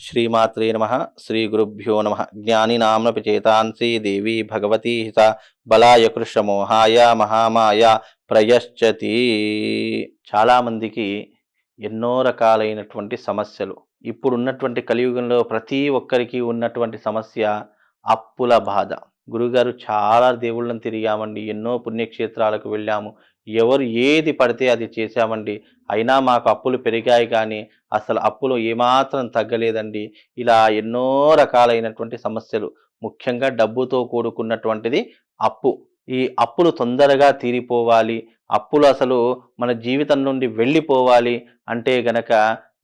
శ్రీమాత్రే నమ శ్రీ గురుభ్యో నమ. జ్ఞానినామ్నపి చేతాంసి దేవి భగవతి హిత బలాయ కృషమోహాయ మహామాయ ప్రయశ్చతి. చాలామందికి ఎన్నో రకాలైనటువంటి సమస్యలు. ఇప్పుడున్నటువంటి కలియుగంలో ప్రతి ఒక్కరికి ఉన్నటువంటి సమస్య అప్పుల బాధ. గురుగారు చాలా దేవుళ్ళని తిరిగామండి. ఎన్నో పుణ్యక్షేత్రాలకు వెళ్ళాము. ఎవరు ఏది పడితే అది చేశామండి. అయినా మాకు అప్పులు పెరిగాయి కానీ అసలు అప్పులు ఏమాత్రం తగ్గలేదండి. ఇలా ఎన్నో రకాలైనటువంటి సమస్యలు ముఖ్యంగా డబ్బుతో కూడుకున్నటువంటిది అప్పు. ఈ అప్పులు తొందరగా తీరిపోవాలి. అప్పులు అసలు మన జీవితం నుండి వెళ్ళిపోవాలి అంటే గనక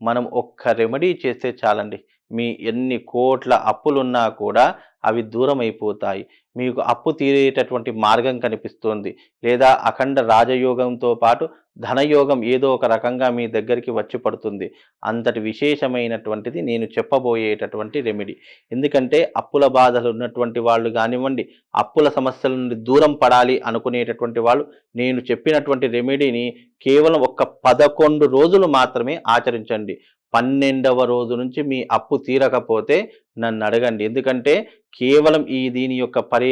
మనం ఒక్క రెమెడీ చేస్తే చాలండి. మీ ఎన్ని కోట్ల అప్పులున్నా కూడా అవి దూరం అయిపోతాయి మీకు అప్పు తీరేటటువంటి మార్గం కనిపిస్తుంది. లేదా అఖండ రాజయోగంతో పాటు ధనయోగం ఏదో ఒక రకంగా మీ దగ్గరికి వచ్చి పడుతుంది. అంతటి విశేషమైనటువంటిది నేను చెప్పబోయేటటువంటి రెమెడీ. ఎందుకంటే అప్పుల బాధలు ఉన్నటువంటి వాళ్ళు కానివ్వండి అప్పుల సమస్యల నుండి దూరం పడాలి అనుకునేటటువంటి వాళ్ళు నేను చెప్పినటువంటి రెమెడీని కేవలం ఒక్క పదకొండు రోజులు మాత్రమే ఆచరించండి. పన్నెండవ రోజు నుంచి మీ అప్పు తీరకపోతే నన్ను అడగండి. ఎందుకంటే కేవలం ఈ దీని యొక్క పరి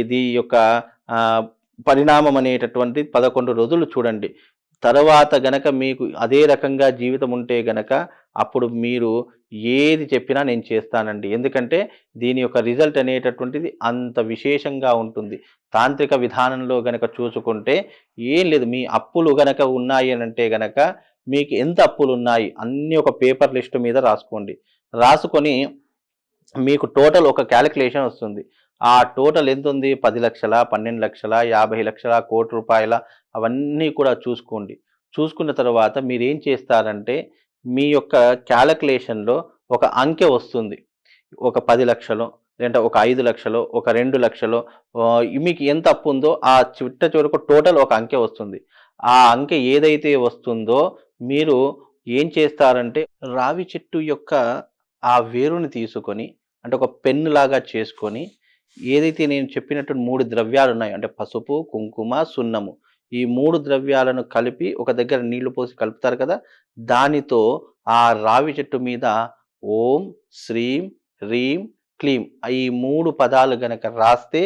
ఇది యొక్క పరిణామం అనేటటువంటి పదకొండు రోజులు చూడండి. తర్వాత గనక మీకు అదే రకంగా జీవితం ఉంటే గనక అప్పుడు మీరు ఏది చెప్పినా నేను చేస్తానండి. ఎందుకంటే దీని యొక్క రిజల్ట్ అనేటటువంటిది అంత విశేషంగా ఉంటుంది. తాంత్రిక విధానంలో గనక చూసుకుంటే ఏం లేదు. మీ అప్పులు గనక ఉన్నాయి అంటే గనక మీకు ఎంత అప్పులు ఉన్నాయి అన్నీ ఒక పేపర్ లిస్ట్ మీద రాసుకోండి. రాసుకొని మీకు టోటల్ ఒక క్యాలిక్యులేషన్ వస్తుంది. ఆ టోటల్ ఎంత ఉంది పది లక్షల పన్నెండు లక్షల యాభై లక్షల కోటి రూపాయల అవన్నీ కూడా చూసుకోండి. చూసుకున్న తర్వాత మీరు ఏం చేస్తారంటే మీ యొక్క క్యాలిక్యులేషన్లో ఒక అంకె వస్తుంది. ఒక పది లక్షలు లేదంటే ఒక ఐదు లక్షలు ఒక రెండు లక్షలు మీకు ఎంత అప్పు ఉందో ఆ చిట్ట చివరకు టోటల్ ఒక అంకె వస్తుంది. ఆ అంకె ఏదైతే వస్తుందో మీరు ఏం చేస్తారంటే రావి చెట్టు యొక్క ఆ వేరుని తీసుకొని అంటే ఒక పెన్ను లాగా చేసుకొని ఏదైతే నేను చెప్పినట్టు మూడు ద్రవ్యాలు ఉన్నాయో అంటే పసుపు కుంకుమ సున్నము ఈ మూడు ద్రవ్యాలను కలిపి ఒక దగ్గర నీళ్ళు పోసి కలుపుతారు కదా దానితో ఆ రావి చెట్టు మీద ఓం శ్రీం హ్రీం క్లీం ఈ మూడు పదాలు గనక రాస్తే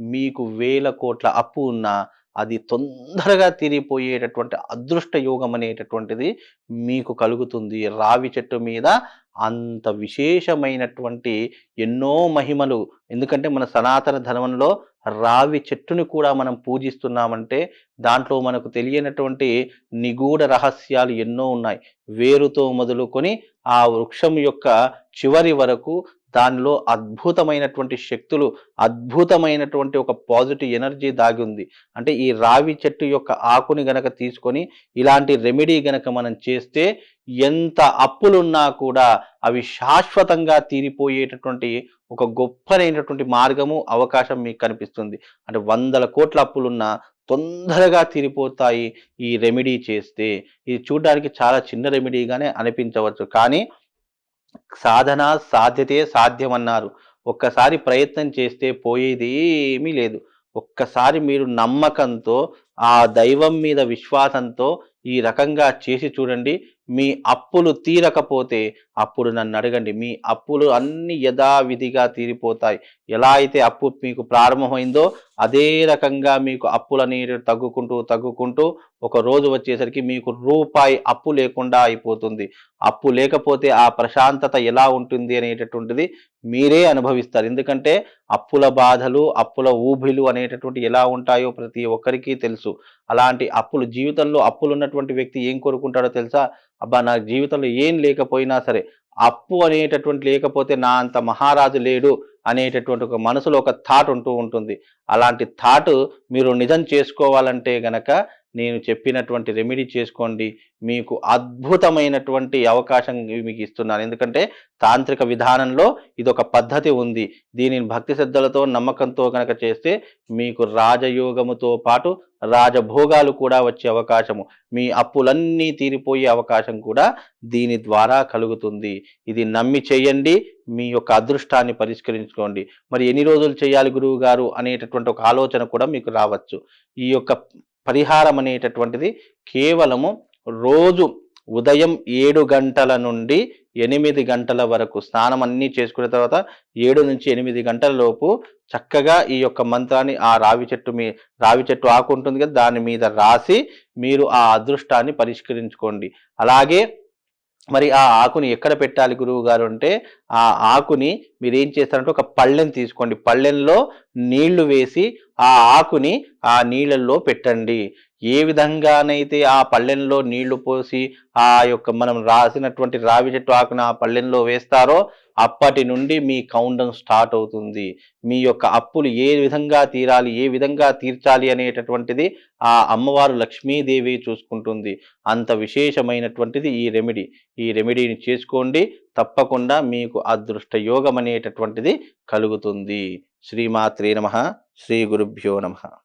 మీకు వేల కోట్ల అప్పు ఉన్నా అది తొందరగా తీరిపోయేటటువంటి అదృష్ట యోగం అనేటటువంటిది మీకు కలుగుతుంది. రావి చెట్టు మీద అంత విశేషమైనటువంటి ఎన్నో మహిమలు. ఎందుకంటే మన సనాతన ధర్మంలో రావి చెట్టుని కూడా మనం పూజిస్తున్నామంటే దాంట్లో మనకు తెలియనటువంటి నిగూఢ రహస్యాలు ఎన్నో ఉన్నాయి. వేరుతో మొదలుకొని ఆ వృక్షం యొక్క చివరి వరకు దానిలో అద్భుతమైనటువంటి శక్తులు అద్భుతమైనటువంటి ఒక పాజిటివ్ ఎనర్జీ దాగి ఉంది. అంటే ఈ రావి చెట్టు యొక్క ఆకుని గనక తీసుకొని ఇలాంటి రెమెడీ గనక మనం చేస్తే ఎంత అప్పులున్నా కూడా అవి శాశ్వతంగా తీరిపోయేటటువంటి ఒక గొప్పనైనటువంటి మార్గము అవకాశం మీకు కనిపిస్తుంది. అంటే వందల కోట్ల అప్పులున్నా తొందరగా తీరిపోతాయి ఈ రెమెడీ చేస్తే. ఇది చూడడానికి చాలా చిన్న రెమెడీగానే అనిపించవచ్చు. కానీ సాధన సాధ్యతే సాధ్యమన్నారు. ఒక్కసారి ప్రయత్నం చేస్తే పోయేది ఏమీ లేదు. ఒక్కసారి మీరు నమ్మకంతో ఆ దైవం మీద విశ్వాసంతో ఈ రకంగా చేసి చూడండి. మీ అప్పులు తీరకపోతే అప్పుడు నన్ను అడగండి. మీ అప్పులు అన్ని యథావిధిగా తీరిపోతాయి. ఎలా అయితే అప్పు మీకు ప్రారంభమైందో అదే రకంగా మీకు అప్పులు అనేవి తగ్గుకుంటూ తగ్గుకుంటూ ఒక రోజు వచ్చేసరికి మీకు రూపాయి అప్పు లేకుండా అయిపోతుంది. అప్పు లేకపోతే ఆ ప్రశాంతత ఎలా ఉంటుంది అనేటటువంటిది మీరే అనుభవిస్తారు. ఎందుకంటే అప్పుల బాధలు అప్పుల ఊబిలు అనేటటువంటి ఎలా ఉంటాయో ప్రతి ఒక్కరికి తెలుసు. అలాంటి అప్పులు జీవితంలో అప్పులు ఉన్నటువంటి వ్యక్తి ఏం కోరుకుంటాడో తెలుసా? అబ్బా నా జీవితంలో ఏం లేకపోయినా సరే అప్పు అనేటటువంటి లేకపోతే నా అంత మహారాజు లేడు అనేటటువంటి ఒక మనసులో ఒక థాట్ ఉంటూ ఉంటుంది. అలాంటి థాట్ మీరు నిజం చేసుకోవాలంటే గనక నేను చెప్పినటువంటి రెమెడీ చేసుకోండి. మీకు అద్భుతమైనటువంటి అవకాశం మీకు ఇస్తున్నాను. ఎందుకంటే తాంత్రిక విధానంలో ఇది ఒక పద్ధతి ఉంది. దీనిని భక్తి శ్రద్ధలతో నమ్మకంతో కనుక చేస్తే మీకు రాజయోగముతో పాటు రాజభోగాలు కూడా వచ్చే అవకాశము. మీ అప్పులన్నీ తీరిపోయే అవకాశం కూడా దీని ద్వారా కలుగుతుంది. ఇది నమ్మి చేయండి. మీ యొక్క అదృష్టాన్ని పరిష్కరించుకోండి. మరి ఎన్ని రోజులు చేయాలి గురువు గారు అనేటటువంటి ఒక ఆలోచన కూడా మీకు రావచ్చు. ఈ యొక్క పరిహారం అనేటటువంటిది కేవలము రోజు ఉదయం ఏడు గంటల నుండి ఎనిమిది గంటల వరకు స్నానం అన్నీ చేసుకున్న తర్వాత ఏడు నుంచి ఎనిమిది గంటల లోపు చక్కగా ఈ యొక్క మంత్రాన్ని ఆ రావి చెట్టు మీ రావి చెట్టు ఆకు ఉంటుంది కదా దాని మీద రాసి మీరు ఆ అదృష్టాన్ని పరిష్కరించుకోండి. అలాగే మరి ఆ ఆకుని ఎక్కడ పెట్టాలి గురువు గారు అంటే ఆ ఆకుని మీరు ఏం చేస్తారంటే ఒక పళ్ళెం తీసుకోండి. పళ్ళెంలో నీళ్ళు వేసి ఆ ఆకుని ఆ నీళ్ళల్లో పెట్టండి. ఏ విధంగానైతే ఆ పళ్ళెంలో నీళ్ళు పోసి ఆ యొక్క మనం రాసినటువంటి రావి చెట్టు ఆకును ఆ పళ్ళెంలో వేస్తారో అప్పటి నుండి మీ కౌంటం స్టార్ట్ అవుతుంది. మీ యొక్క అప్పులు ఏ విధంగా తీరాలి ఏ విధంగా తీర్చాలి అనేటటువంటిది ఆ అమ్మవారు లక్ష్మీదేవి చూసుకుంటుంది. అంత విశేషమైనటువంటిది ఈ రెమెడీ. ఈ రెమెడీని చేసుకోండి. తప్పకుండా మీకు అదృష్ట యోగం అనేటటువంటిది కలుగుతుంది. శ్రీమాత్రే నమ. శ్రీ గురుభ్యో నమ.